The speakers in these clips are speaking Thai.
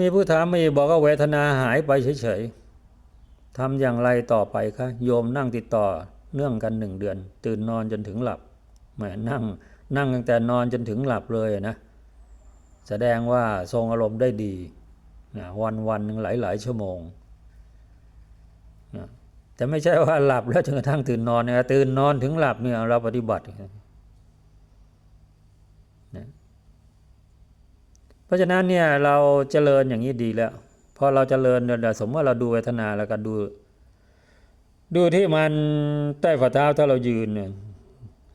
มีผู้ถามมีบอกว่าเวทนาหายไปเฉยๆทำอย่างไรต่อไปคะโยมนั่งติดต่อเนื่องกันหนึ่งเดือน ตื่นนอนจนถึงหลับแหมนั่งนั่งตั้งแต่นอนจนถึงหลับเลยนะ แสดงว่าทรงอารมณ์ได้ดีนะวันวันหนึ่งหลายหลายชั่วโมงนะแต่ไม่ใช่ว่าหลับแล้วจนกระทั่งตื่นนอนนะตื่นนอนถึงหลับเนี่ยเราปฏิบัตินะ เพราะฉะนั้นเนี่ยเราเจริญอย่างนี้ดีแล้วพอเราเจริญเนี่ยสมมติว่าเราดูเวทนาแล้วก็ดู ดูที่มันใต้ฝ่าเท้าถ้าเรายืนเนี่ย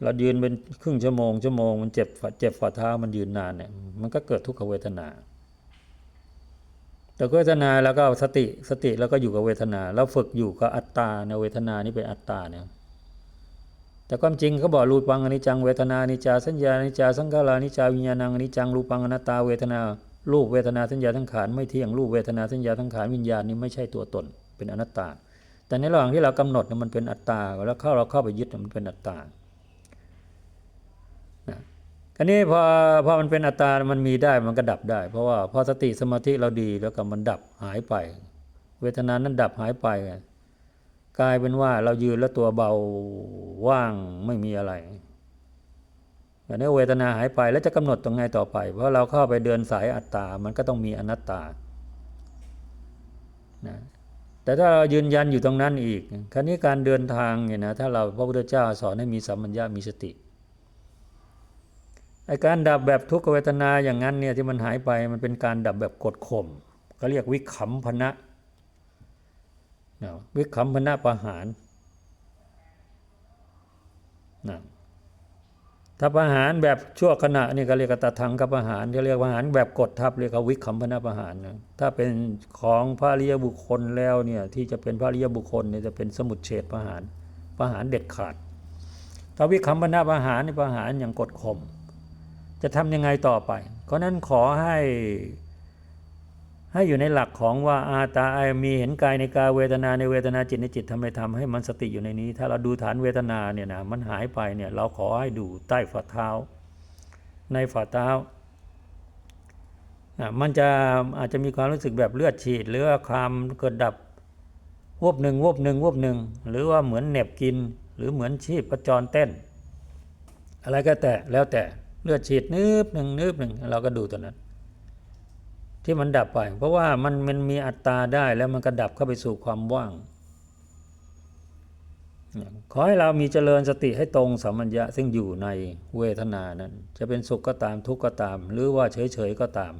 เรายืนเป็นครึ่งชั่วโมงชั่วโมงมันเจ็บเจ็บฝ่าเท้ามันยืนนานเนี่ยมันก็เกิดทุกขเวทนา แต่เวทนาแล้วก็สติสติแล้วก็อยู่กับเวทนา แล้วฝึกอยู่กับอัตตาในเวทนานี่เป็นอัตตาเนี่ย แต่ความจริงเขาบอกรูปังอนิจจังเวทนาอนิจจาสัญญาอนิจจาสังขารานิจจาวิญญาณังอนิจจังรูปังอนัตตาเวทนารูปเวทนาสัญญาทั้งขานไม่เที่ยงรูปเวทนาสัญญาทั้งขานวิญญาณนี่ไม่ใช่ตัวตนเป็นอนัตตา แต่ในระหว่างที่เรากำหนดมันเป็นอัตตาแล้วเข้าเราเข้าไปยึดมันเป็นอัตตานะอันนี้พอพอมันเป็นอัตตา มันมีได้มันก็ดับได้ เพราะว่าพอสติสมาธิเราดีแล้วก็มันดับหายไป เวทนานั้นดับหายไป กลายเป็นว่าเรายืนแล้วตัวเบาว่างไม่มีอะไรอย่างนี้เวทนาหายไปแล้วจะกำหนดตรงไงต่อไป เพราะเราเข้าไปเดินสายอัตตา มันก็ต้องมีอนัตตานะแต่ถ้าเรายืนยันอยู่ตรงนั้นอีก คราวนี้การเดินทางเนี่ยนะ ถ้าเราพระพุทธเจ้าสอนให้มีสัมมัญญามีสติไอการดับแบบทุกขเวทนาอย่างนั้นเนี่ยที่มันหายไปมันเป็นการดับแบบกดข่มก็เรียกวิขำพะนะ วิขำพนะประหารนะถ้าประหารแบบชั่วขณะนี่ก็เรียกตะทังกับประหารที่เรียกประหารแบบกดทับเรียกว่าวิขำพนะประหารนะถ้าเป็นของพระริยบุคคลแล้วเนี่ยที่จะเป็นพระริยบุคคลเนี่ยจะเป็นสมุดเฉดประหารประหารเด็ดขาดถ้าวิขำพนะประหารนี่ประหารอย่างกดข่มจะทำยังไงต่อไป เพราะนั้นขอให้ ให้อยู่ในหลักของว่าอาตาไอมีเห็นกายในกายเวทนาในเวทนาจิตในจิตทำไมทำให้มันสติอยู่ในนี้ ถ้าเราดูฐานเวทนาเนี่ยนะมันหายไปเนี่ยเราขอให้ดูใต้ฝ่าเท้า ในฝ่าเท้าอะมันจะอาจจะมีความรู้สึกแบบเลือดฉีด หรือว่าความเกิดดับวบหนึ่งวบหนึ่งวบหนึ่งหรือว่าเหมือนเหน็บกิน หรือเหมือนชีพประจรเต้น อะไรก็แต่แล้วแต่เลือดฉีดนึบหนึ่งนึบหนึ่งเราก็ดูตัวนั้น ที่มันดับไป เพราะว่ามันมันมีอัตตาได้แล้วมันก็ดับเข้าไปสู่ความว่าง ขอให้เรามีเจริญสติให้ตรงสัมมัญญะซึ่งอยู่ในเวทนานั้น จะเป็นสุขก็ตามทุกข์ก็ตาม หรือว่าเฉยๆก็ตาม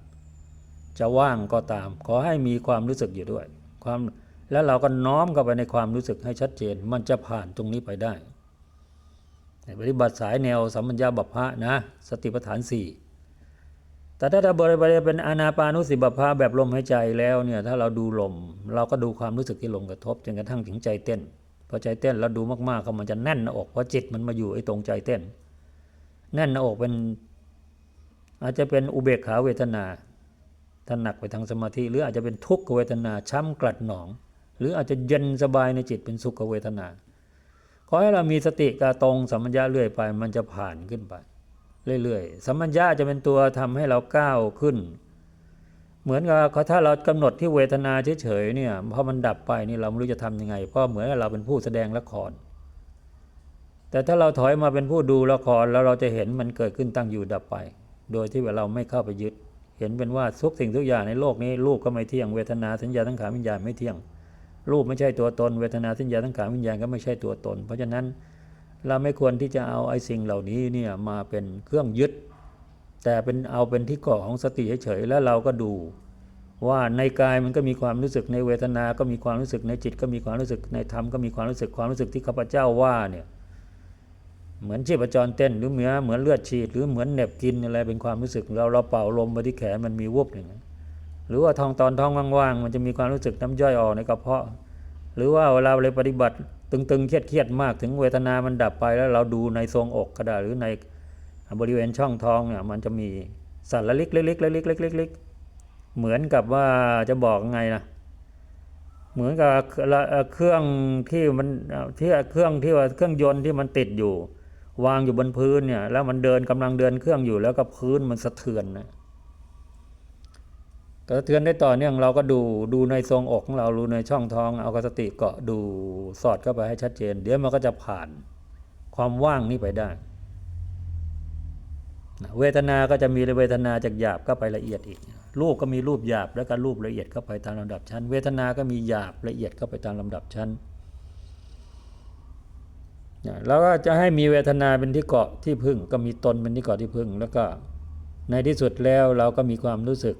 จะว่างก็ตาม ขอให้มีความรู้สึกอยู่ด้วย ความแล้วเราก็น้อมเข้าไปในความรู้สึกให้ชัดเจน มันจะผ่านตรงนี้ไปได้ปฏิบัติสายแนวสัมมัญญาบัพพะนะ สติปัฏฐานสี่ แต่ถ้าเราบริบริเป็นอนาปานุสิบัพพะแบบลมหายใจแล้วเนี่ยถ้าเราดูลม เราก็ดูความรู้สึกที่ลมกระทบจนกระทั่งถึงใจเต้นพอใจเต้นแล้วดูมากๆเขามันจะแน่นหน้าอกเพราะจิตมันมาอยู่ไอ้ตรงใจเต้น แน่นหน้าอกเป็น อาจจะเป็นอุเบกขาเวทนาถ้าหนักไปทางสมาธิหรืออาจจะเป็นทุกขเวทนาช้ำกลัดหนอง หรืออาจจะเย็นสบายในจิตเป็นสุขเวทนาขอให้เรามีสติกาตรงสัมมัญญาเรื่อยไป มันจะผ่านขึ้นไป เรื่อยๆ สัมมัญญาจะเป็นตัวทำให้เราก้าวขึ้น เหมือนกับถ้าเรากำหนดที่เวทนาเฉยๆเนี่ยพอมันดับไปนี่เราไม่รู้จะทำยังไง เพราะเหมือนกับเราเป็นผู้แสดงละคร แต่ถ้าเราถอยมาเป็นผู้ดูละครแล้วเราจะเห็นมันเกิดขึ้นตั้งอยู่ดับไป โดยที่เราไม่เข้าไปยึด เห็นเป็นว่าทุกสิ่งทุกอย่างในโลกนี้รูปก็ไม่เที่ยง เวทนาสัญญาทั้งขาวิญญาณไม่เที่ยง รูปไม่ใช่ตัวตน เวทนาสัญญาทั้งขาวิญญาณก็ไม่ใช่ตัวตน เพราะฉะนั้น เราไม่ควรที่จะเอาไอ้สิ่งเหล่านี้เนี่ยมาเป็นเครื่องยึด แต่เป็นเอาเป็นที่เกาะของสติเฉยๆแล้วเราก็ดู ว่าในกายมันก็มีความรู้สึกในเวทนา ก็มีความรู้สึกในจิต ก็มีความรู้สึกในธรรมก็มีความรู้สึกความรู้สึกที่ข้าพเจ้าว่าเนี่ยเหมือนชีพจรเต้นหรือเหมือนเหมือนเลือดฉีด หรือเหมือนเหน็บกินอะไรเป็นความรู้สึกเราเราเป่าลมไปที่แขนมันมีวุบหนึ่งหรือว่าท้องตอนท้องว่างๆมันจะมีความรู้สึกน้ำย่อยออกในกระเพาะ หรือว่าเวลาเราปฏิบัติตึงๆ เครียดๆ มากถึงเวทนามันดับไปแล้วเราดูในทรงอกก็ได้หรือในบริเวณช่องท้องเนี่ยมันจะมีสัตว์ละเล็กๆเล็กๆเล็กๆเล็กๆเหมือนกับว่าจะบอกไงนะเหมือนกับเครื่องที่มันที่เครื่องที่ว่าเครื่องยนต์ที่มันติดอยู่ วางอยู่บนพื้นเนี่ยแล้วมันเดินกำลังเดินเครื่องอยู่แล้วก็พื้นมันสะเทือนนะ กระเทือนได้ต่อเนื่องเราก็ดูดูในทรงอกของเราดูในช่องท้อง เอากสติเกาะดูสอดเข้าไปให้ชัดเจน เดี๋ยวมันก็จะผ่านความว่างนี้ไปได้ เวทนาก็จะมีเวทนาจากหยาบก็ไปละเอียดอีก รูปก็มีรูปหยาบแล้วก็รูปละเอียดเข้าไปตามลำดับชั้น เวทนา ก็มีหยาบละเอียดเข้าไปตามลำดับชั้นแล้วก็จะให้มีเวทนาเป็นที่เกาะที่พึ่ง ก็มีตนเป็นที่เกาะที่พึ่ง แล้วก็ในที่สุดแล้วเราก็มีความรู้สึก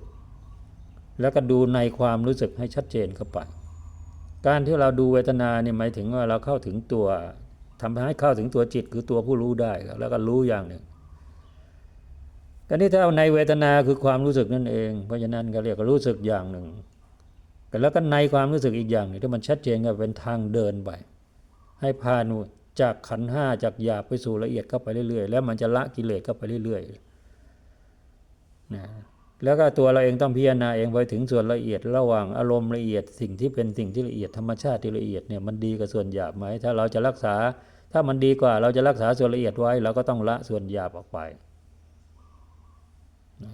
แล้วก็ดูในความรู้สึกให้ชัดเจนเข้าไป การที่เราดูเวทนาเนี่ยหมายถึงว่าเราเข้าถึงตัวทำให้เข้าถึงตัวจิตคือตัวผู้รู้ได้แล้วก็รู้อย่างหนึ่งการนี้ถ้าในเวทนาคือความรู้สึกนั่นเอง เพราะฉะนั้นก็เรียกว่ารู้สึกอย่างหนึ่งแต่แล้วก็ในความรู้สึกอีกอย่างนึงที่มันชัดเจนก็เป็นทางเดินไปให้พานุจากขันห้าจากหยาบไปสู่ละเอียดเข้าไปเรื่อยๆ แล้วมันจะละกิเลสเข้าไปเรื่อยๆนะ แล้วก็ตัวเราเองต้องพิจารณาเองไปถึงส่วนละเอียดระหว่างอารมณ์ละเอียดสิ่งที่เป็นสิ่งที่ละเอียดธรรมชาติที่ละเอียดเนี่ยมันดีกับส่วนหยาบไหมถ้าเราจะรักษา ถ้ามันดีกว่าเราจะรักษาส่วนละเอียดไว้เราก็ต้องละส่วนหยาบออกไป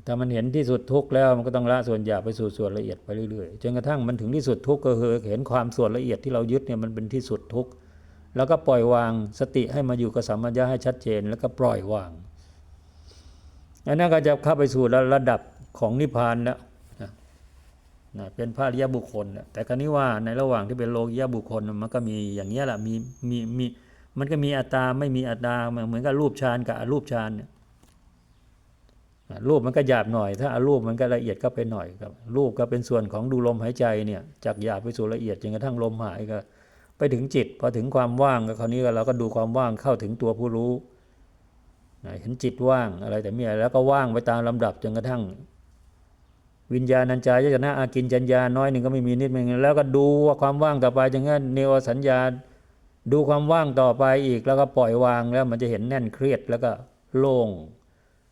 ถ้ามันเห็นที่สุดทุกข์แล้วมันก็ต้องละส่วนหยาบไปสู่ส่วนละเอียดไปเรื่อยๆจนกระทั่งมันถึงที่สุดทุกข์ก็คือเห็นความส่วนละเอียดที่เรายึดเนี่ยมันเป็นที่สุดทุกข์แล้วก็ปล่อยวางสติให้มาอยู่กับสัมมัญญะให้ชัดเจน แล้วก็ปล่อยวางอันนั้นก็จะเข้าไปสู่ระดับ ของนิพพานแล้วนะเป็นพระริยบุคคล แต่ครนี้ว่าในระหว่างที่เป็นโลกิยบุคคลมันก็มีอย่างเงี้แหละมีมีมีมันก็มีอัตตาไม่มีอัตตาเหมือนกับรูปฌานกับอรูปฌานเนี่ยรูปมันก็หยาบหน่อย ถ้าอารูปมันก็ละเอียดก็ไปหน่อยครับรูปก็เป็นส่วนของดูลมหายใจเนี่ยจากหยาบไปสู่ละเอียดจนกระทั่งลมหายก็ ไปถึงจิตพอถึงความว่างก็คราวนี้เราก็ดูความว่างเข้าถึงตัวผู้รู้เห็นจิตว่างอะไรแต่เมีอะไรแล้วก็ว่างไปตามลำดับจนกระทั่ง วิญญาณัญจายตนะอากินจัญญาน้อยหนึ่งก็ไม่มีนิดหนึ่งแล้วก็ดูว่าความว่างต่อไปจนกระทั่งเนวสัญญาดูความว่างต่อไปอีกแล้วก็ปล่อยวางแล้วมันจะเห็นแน่นเครียดแล้วก็โล่ง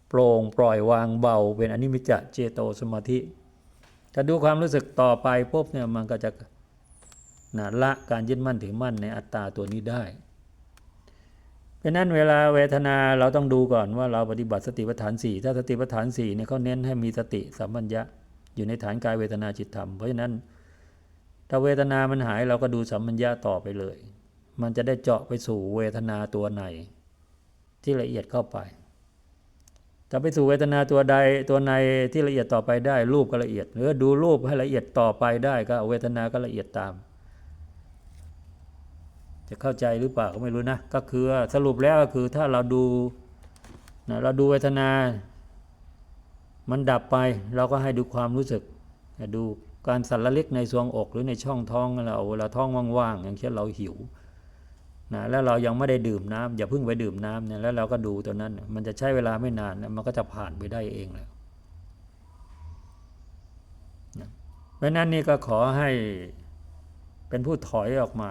โปร่งปล่อยวางเบา เป็นอนิมิจจะเจโตสมาธิ ถ้าดูความรู้สึกต่อไปปุ๊บเนี่ยมันก็จะนะละการยึดมั่นถือมั่นในอัตตาตัวนี้ได้เพราะนั้นเวลาเวทนาเราต้องดูก่อนว่าเราปฏิบัติสติปัฏฐานสี่ถ้าสติปัฏฐานสี่เนี่ยเขาเน้นให้มีสติสัมปัญญะ อยู่ในฐานกายเวทนาจิตธรรม เพราะฉะนั้นถ้าเวทนามันหายเราก็ดูสัมปัญญะต่อไปเลย มันจะได้เจาะไปสู่เวทนาตัวในที่ละเอียดเข้าไปจะไปสู่เวทนาตัวใดตัวในที่ละเอียดต่อไปได้ รูปก็ละเอียด หรือดูรูปให้ละเอียดต่อไปได้ก็เวทนาก็ละเอียดตาม จะเข้าใจหรือเปล่าก็ไม่รู้นะ ก็คือสรุปแล้วก็คือถ้าเราดูนะเราดูเวทนา มันดับไปเราก็ให้ดูความรู้สึก ดูการสั่นละเล็กในซวงอกหรือในช่องท้องเราเวลาท้องว่างๆอย่างเช่นเราหิวนะแล้วเรายังไม่ได้ดื่มน้ำอย่าเพิ่งไปดื่มน้ำเนี่ยแล้วเราก็ดูตัวนั้น มันจะใช้เวลาไม่นานมันก็จะผ่านไปได้เองแล้วนะเพราะนั้นนี่ก็ขอให้เป็นผู้ถอยออกมา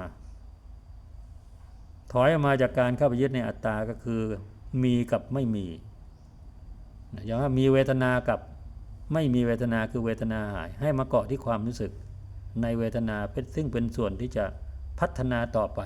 ถอยออกมาจากการเข้าไปยึดในอัตตาก็คือ มีกับไม่มี อย่างว่ามีเวทนากับไม่มีเวทนาคือเวทนาหาย ให้มาเกาะที่ความรู้สึก ในเวทนาเป็นซึ่งเป็นส่วนที่จะพัฒนาต่อไป